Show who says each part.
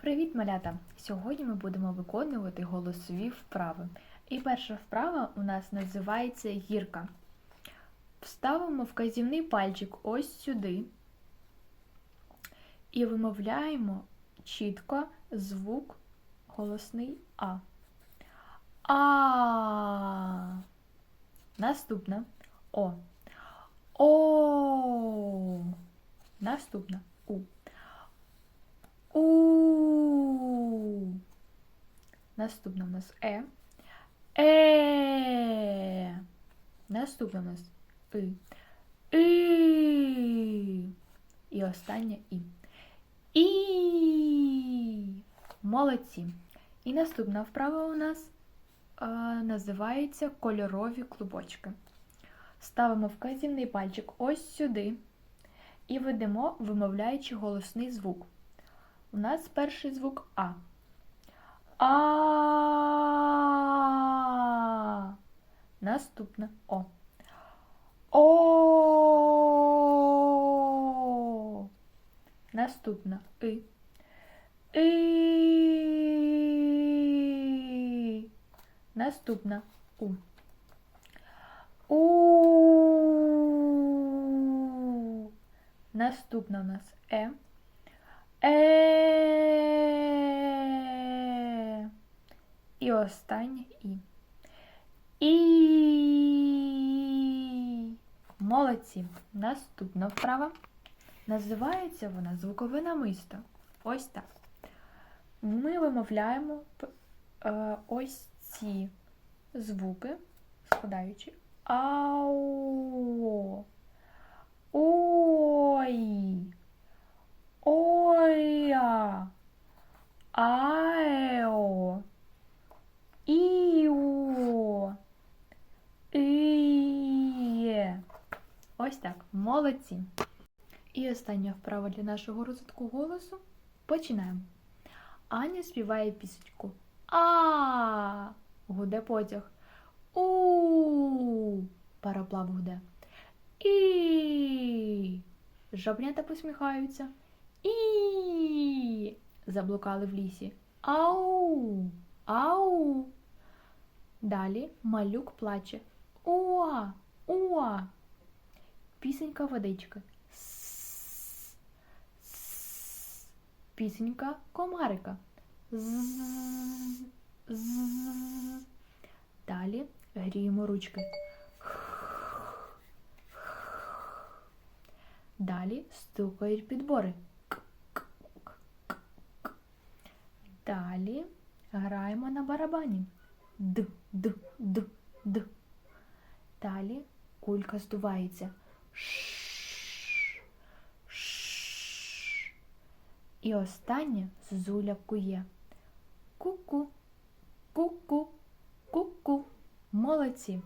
Speaker 1: Привіт, малята! Сьогодні ми будемо виконувати голосові вправи. І перша вправа у нас називається гірка. Вставимо вказівний пальчик ось сюди і вимовляємо чітко звук голосний А. А. Наступна О. О. Наступна У. Наступна у нас Е. Е. Наступна у нас И. И. І останнє І. І. Молодці. І наступна вправа у нас е, називається кольорові клубочки. Ставимо вказівний пальчик ось сюди і ведемо, вимовляючи голосний звук. У нас перший звук А. А. Наступне О. О. Наступне И. И. Наступна У. У. Наступна у нас Е. Е. Останнє І. І. Молодці. Наступна вправа. Називається вона звукове намисто. Ось так. Ми вимовляємо е, ось ці звуки, складаючи ау. Ой. Оя. Аео. Ось так. Молодці. І остання вправа для нашого розвитку голосу. Починаємо. Аня співає пісеньку. А. Гуде потяг. У. Пароплав гуде. І. Жабнята посміхаються. І. Заблукали в лісі. Ау. Ау. Далі малюк плаче. Уа. Уа. Пісенька водички. С. С. Пісенька комарика. З. Далі гріємо ручки. Далі стукають підбори. Далі граємо на барабані. Д, д, д, д. Далі кулька здувається. І останнє зозуля кує. Ку-ку, ку-ку, ку-ку. Молодці!